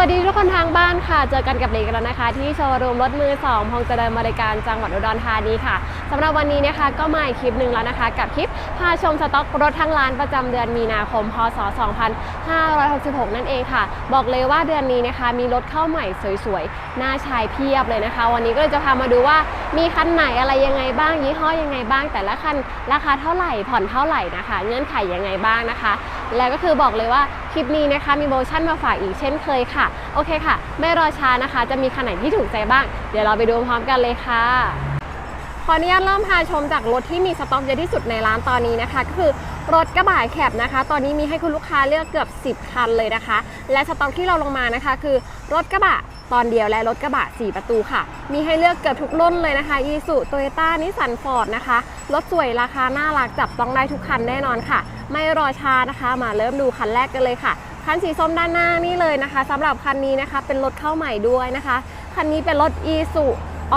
สวัสดีทุกคนทางบ้านค่ะ เจอกันกับเล็กแล้วนะคะ ที่โชว์รูมรถมือ2พงเจริญบริการจังหวัดอุดรธานีค่ะสำหรับวันนี้นะคะก็มาอีกคลิปหนึ่งแล้วนะคะ กับคลิปพาชมสต็อกรถทั้งร้านประจำเดือนมีนาคม พศ 2566 นั่นเองค่ะ บอกเลยว่าเดือนนี้นะคะ มีรถเข้าใหม่สวยๆน่าใช้เพียบเลยนะคะ วันนี้ก็เลยจะพามาดูว่ามีคันไหนอะไรยังไงบ้าง ยี่ห้อยังไงบ้าง แต่ละคันราคาเท่าไหร่ผ่อนเท่าไหร่นะคะ เงื่อนไขยังไงบ้างนะคะแล้วก็คือบอกเลยว่าคลิปนี้นะคะมีโปรโมชั่นมาฝากอีกเช่นเคยค่ะ โอเคค่ะ ไม่รอช้านะคะ จะมีคันไหนที่ถูกใจบ้าง เดี๋ยวเราไปดูพร้อมกันเลยค่ะขออนุญาตเริ่มพาชมจากรถที่มีสต็อกเยอะที่สุดในร้านตอนนี้นะคะ ก็คือรถกระบะแคบนะคะ ตอนนี้มีให้คุณลูกค้าเลือกเกือบ 10 คันเลยนะคะ และสต็อกที่เราลงมานะคะ คือรถกระบะ ตอนเดียวและรถกระบะ 4 ประตูค่ะ มีให้เลือกเกือบทุกรุ่นเลยนะคะอีสุโตโยต้านิสันฟอร์ดนะคะ รถสวยราคาน่ารักจับต้องได้ทุกคันแน่นอนค่ะ ไม่รอช้านะคะ มาเริ่มดูคันแรกกันเลยค่ะ คันสีส้มด้านหน้านี่เลยนะคะสำหรับคันนี้นะคะเป็นรถเข้าใหม่ด้วยนะคะ คันนี้เป็นรถ e s u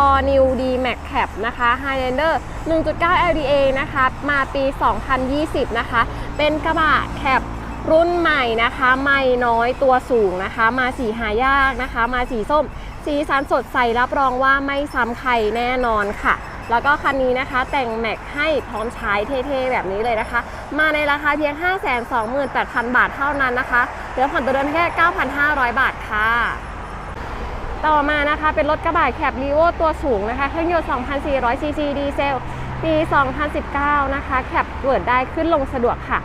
All New D Max Cap นะคะ Highlander 1.9 LDA นะคะ มาปี 2020 นะคะ เป็นกระบะแคป รุ่นใหม่นะคะไม่น้อยตัวสูงนะคะ มาสีหายากนะคะ มาสีส้ม สีสันสดใสรับรองว่าไม่ซ้ำใครแน่นอนค่ะ แล้วก็คันนี้นะคะ แต่งแม็กให้พร้อมใช้เท่ๆแบบนี้เลยนะคะ มาในราคาเพียง 528,000 บาทเท่านั้นนะคะเหลือผ่อนตัวเดิมแค่ 9,500 บาทค่ะต่อมานะคะเป็นรถกระบะแคปรีโวตัวสูงนะคะ เครื่องยนต์ 2,400ซีซีดีเซล ปี 2019 นะคะ แคปเปิดได้ขึ้นลงสะดวกค่ะ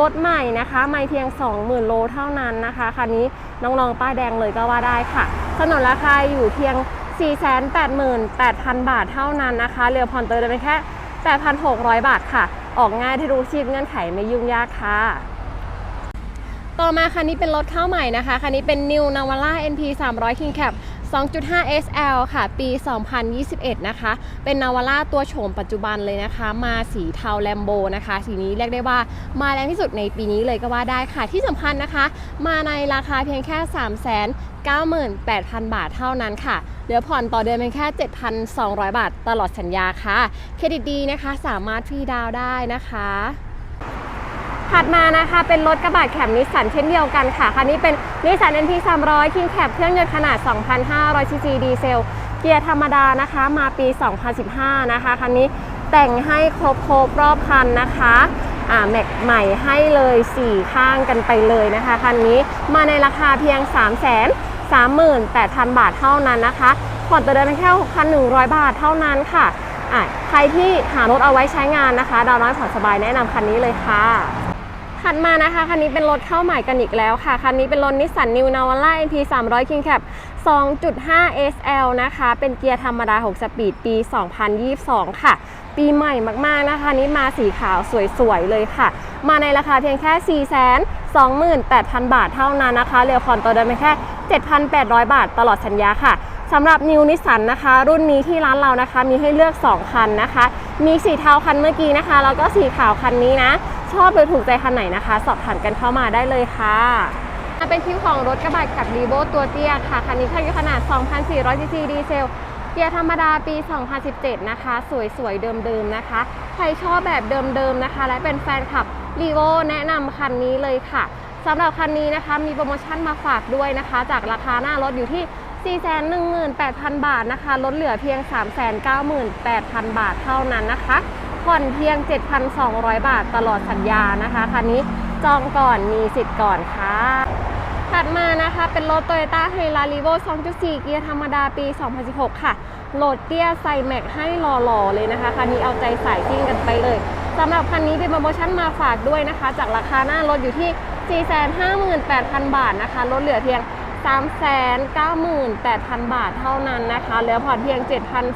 รถใหม่นะคะ ไม่เพียง 20,000 โลเท่านั้นนะคะคันนี้น้องๆป้ายแดงเลยก็ว่าได้ค่ะสนนราคาอยู่เพียง 488,000 บาทเท่านั้นนะคะเรือผ่อนเติมไปแค่ 8,600 บาทค่ะ ออกง่ายที่รู้ชีพเงื่อนไขไม่ยุ่งยากค่ะต่อมาคันนี้เป็นรถเข้าใหม่นะคะ คันนี้เป็น New Navara NP 300 King Cap 2.5 SL ค่ะ ปี 2021 นะคะ เป็น Navara ตัวโฉมปัจจุบันเลยนะคะ มาสีเทาแลมโบนะคะ สีนี้เรียกได้ว่ามาแรงที่สุดในปีนี้เลยก็ว่าได้ค่ะ ที่สำคัญนะคะ มาในราคาเพียงแค่398,000 บาทเท่านั้นค่ะ เหลือผ่อนต่อเดือนเพียงแค่ 7,200 บาทตลอดสัญญาค่ะ เครดิตดีนะคะ สามารถฟรีดาวได้นะคะ ถัดมานะคะ เป็นรถกระบะแคปนิสสันเช่นเดียวกันค่ะ คันนี้เป็นนิสสัน NP 300 King Cap เครื่องยนต์ขนาด 2,500ซีซีดีเซล เกียร์ธรรมดานะคะ มาปี 2015 นะคะ คันนี้แต่งให้ครบครบรอบคันนะคะอ่าแม็กใหม่ให้เลย 4 ข้างกันไปเลยนะคะ คันนี้มาในราคาเพียง 3 3 8 0 0 0 บาทเท่านั้นนะคะผ่อนตัวเดิมเพียงแค่6,100 บาทเท่านั้นค่ะอะใครที่หารถเอาไว้ใช้งานนะคะ ดาวน้อยผ่อนสบายแนะนำคันนี้เลยค่ะ ถัดมานะคะ คันนี้เป็นรถเข้าใหม่กันอีกแล้วค่ะ คันนี้เป็นรถนิสสันนิวนาวาร่า NP 300 King Cap 2.5 SL นะคะ เป็นเกียร์ธรรมดา 6 สปีด ปี 2022 ค่ะ ปีใหม่มากๆนะคะ นี้มาสีขาวสวยๆ เลยค่ะ มาในราคาเพียงแค่ 428,000 บาทเท่านั้นนะคะ เรือผ่อนตัวเดิมเพียงแค่ 7,800 บาทตลอดสัญญาค่ะ สำหรับนิวนิสสันนะคะ รุ่นนี้ที่ร้านเรานะคะ มีให้เลือก 2 คันนะคะ มีสีเทาคันเมื่อกี้นะคะ แล้วก็สีขาวคันนี้นะ ชอบหรือถูกใจคันไหนนะคะ สอบถามกันเข้ามาได้เลยค่ะเป็นคิวของรถกระบะกับรีโบตัวเตี้ยค่ะ คันนี้เครื่องยนต์ขนาด 2,400 ซีซีดีเซลเกียร์ธรรมดาปี 2017 นะคะ สวยๆ เดิมๆ นะคะ ใครชอบแบบเดิมๆ นะคะ และเป็นแฟนคลับรีโวแนะนำคันนี้เลยค่ะสำหรับคันนี้นะคะมีโปรโมชั่นมาฝากด้วยนะคะ จากราคาหน้ารถอยู่ที่ 418,000 บาทนะคะ ลดเหลือเพียง 398,000 บาทเท่านั้นนะคะผ่อนเพียง 7,200 บาทตลอดสัญญานะคะคันนี้จองก่อนมีสิทธิ์ก่อนค่ะ ถัดมานะคะเป็นรถ Toyota h i l a r i v o 2.4 เกียร์ธรรมดาปี 2016 ค่ะโหลดเตี้ยใส่แม็กให้หล่อๆเลยนะคะคันนี้เอาใจใส่ซิ่งกันไปเลยสำหรับคันนี้เป็นโปรโมชั่นมาฝากด้วยนะคะ จากราคาหน้ารถอยู่ที่ 458,000 บาทนะคะลดเหลือเพียง 398,000 บาทเท่านั้นนะคะเหลือผ่อนเพียง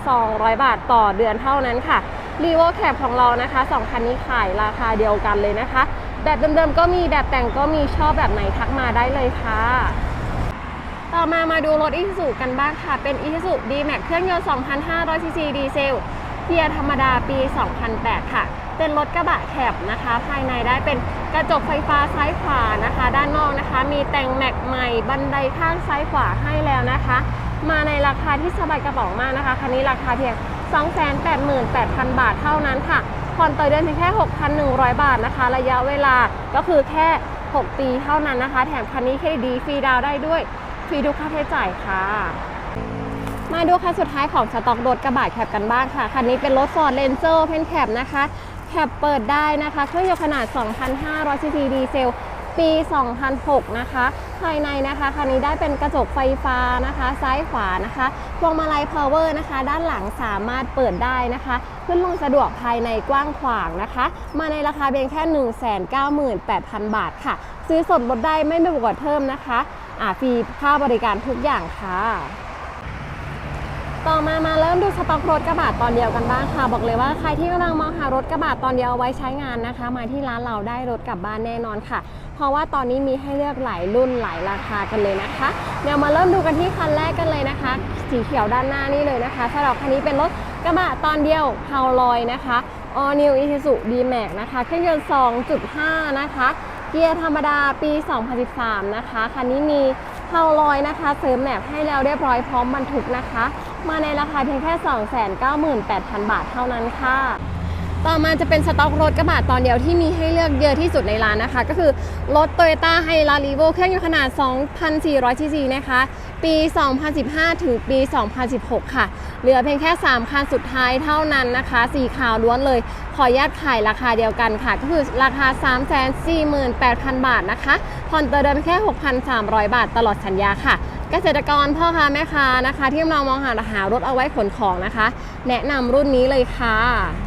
7,200 บาทต่อเดือนเท่านั้นค่ะ r e v o Cap ของเรานะคะสองคันนี้ขายราคาเดียวกันเลยนะคะ แบบเดิมๆก็มีแบบแต่งก็มีชอบแบบไหนทักมาได้เลยค่ะ ต่อมามาดูรถ Isuzu กันบ้างค่ะ เป็น Isuzu D-Max เครื่องยนต์ 2,500ซีซีดีเซลเกียร์ธรรมดาปี 2008 ค่ะ เป็นรถกระบะแคบนะคะ ภายในได้เป็นกระจกไฟฟ้าซ้ายขวานะคะ ด้านนอกนะคะ มีแต่งแม็กใหม่บันไดข้างซ้ายขวาให้แล้วนะคะ มาในราคาที่สบายกระเป๋ามากนะคะคันนี้ราคาเพียง 288,000 บาทเท่านั้นค่ะผ่อนต่อเดือนเพียงแค่ 6,100 บาทนะคะ ระยะเวลาก็คือแค่ 6 ปีเท่านั้นนะคะ แถมคันนี้เครดิตดีฟรีดาวได้ด้วยฟรีทุกค่าใช้จ่ายค่ะ มาดูคันสุดท้ายของสต็อกรถกระบะแคปกันบ้างค่ะ คันนี้เป็นรถ Ford Ranger เพนแคปนะคะ แคปเปิดได้นะคะ เครื่องยนต์ขนาด 2,500ซีซีดีเซล ปี 2006 นะคะ ภายในนะคะคันนี้ได้เป็นกระจกไฟฟ้านะคะ ซ้ายขวานะคะพวงมาลัยพาวเวอร์นะคะ ด้านหลังสามารถเปิดได้นะคะ ขึ้นลงสะดวกภายในกว้างขวางนะคะ มาในราคาเพียงแค่ 198,000 บาทค่ะ ซื้อสดลดได้ไม่มีบวกเพิ่มนะคะ อ่าฟรีค่าบริการทุกอย่างค่ะ ต่อมามาเริ่มดูสต็อกรถกระบะตอนเดียวกันบ้างค่ะ บอกเลยว่าใครที่กำลังมองหารถกระบะตอนเดียวเอาไว้ใช้งานนะคะ มาที่ร้านเราได้รถกลับบ้านแน่นอนค่ะ เพราะว่าตอนนี้มีให้เลือกหลายรุ่นหลายราคากันเลยนะคะเดี๋ยวมาเริ่มดูกันที่คันแรกกันเลยนะคะ สีเขียวด้านหน้านี่เลยนะคะสำหรับคันนี้เป็นรถกระบะตอนเดียวเฮาลอยนะคะ All New Isuzu D-Max นะคะเครื่องยนต์ 2.5 นะคะเกียร์ธรรมดาปี 2013 นะคะคันนี้มีเฮาลอยนะคะ เสริมแมปให้แล้วเรียบร้อยพร้อมบรรทุกนะคะ มาในราคาเพียงแค่ 298,000 บาทเท่านั้นค่ะ ต่อมาจะเป็นสต็อกรถกระบะตอนเดียวที่มีให้เลือกเยอะที่สุดในร้านนะคะ ก็คือรถ Toyota h i l a r e v o เครื่องยนต์ขนาด 2,400 ซีซีนะคะ ปี 2015 ถึงปี 2016 ค่ะ เหลือเพียงแค่ 3 คันสุดท้ายเท่านั้นนะคะ สีขาวล้วนเลย ขออนุญาตขายราคาเดียวกันค่ะ ก็คือราคา 348,000 บาทนะคะผ่อนต่อเดือนแค่ 6,300 บาทตลอดสัญญาค่ะ กษตรกรพ่อค้าแม่ค้านะคะ ที่กำลังมองหาหารถเอาไว้ขนของนะคะ แนะนำรุ่นนี้เลยค่ะ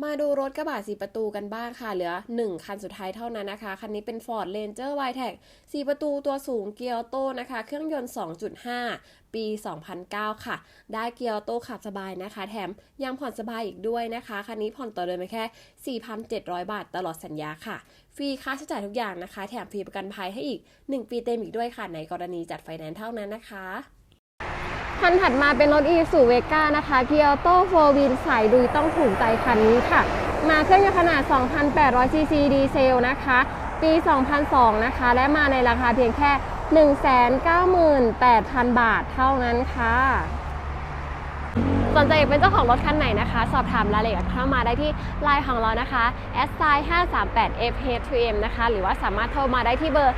มาดูรถกระบะสีประตูกันบ้างค่ะ เหลือ 1 คันสุดท้ายเท่านั้นนะคะ คันนี้เป็น Ford Ranger Wildtrak 4ประตูตัวสูงเกียร์ออโต้นะคะ เครื่องยนต์ 2.5 ปี 2009 ค่ะ ได้เกียร์ออโต้ขับสบายนะคะ แถมยังผ่อนสบายอีกด้วยนะคะ คันนี้ผ่อนต่อเดือนไปแค่ 4,700 บาทตลอดสัญญาค่ะ ฟรีค่าใช้จ่ายทุกอย่างนะคะ แถมฟรีประกันภัยให้อีก 1 ปีเต็มอีกด้วยค่ะ ในกรณีจัดไฟแนนซ์เท่านั้นนะคะ คันถัดมาเป็นรถอีสูเวก้านะคะเกียร์โต้โฟวินสายดุยต้องถูกใจคันนี้ค่ะ มาเครื่องยนต์ขนาด 2,800 ซีซีดีเซลนะคะ ปี 2002 นะคะ และมาในราคาเพียงแค่ 198,000 บาทเท่านั้นค่ะ สนใจอยากเป็นเจ้าของรถคันไหนนะคะ สอบถามรายละเอียดเข้ามาได้ที่ไลน์ของเรานะคะ s i 538 f h 2 m นะคะ หรือว่าสามารถโทรมาได้ที่เบอร์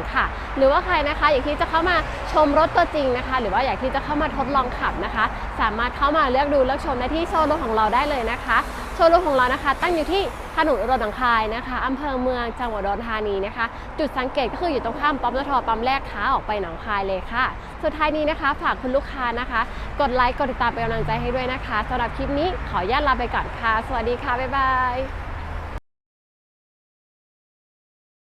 0927950671 ค่ะ หรือว่าใครนะคะอยากที่จะเข้ามาชมรถตัวจริงนะคะ หรือว่าอยากที่จะเข้ามาทดลองขับนะคะ สามารถเข้ามาเลือกดูเลือกชมได้ที่โชว์รถของเราได้เลยนะคะ ว์รูมของเรานะคะ ตั้งอยู่ที่ถนนอุดรหนองคายนะคะอำเภอเมืองจังหวัดอุดรธานีนะคะ จุดสังเกตก็คืออยู่ตรงข้ามปั๊มนทปั๊มแรกขาออกไปหนองคายเลยค่ะ สุดท้ายนี้นะคะ ฝากคุณลูกค้านะคะ กดไลค์กดติดตามเป็นกำลังใจให้ด้วยนะคะสำหรับคลิปนี้ขออนุญาตลาไปก่อนค่ะ สวัสดีค่ะบ๊ายบาย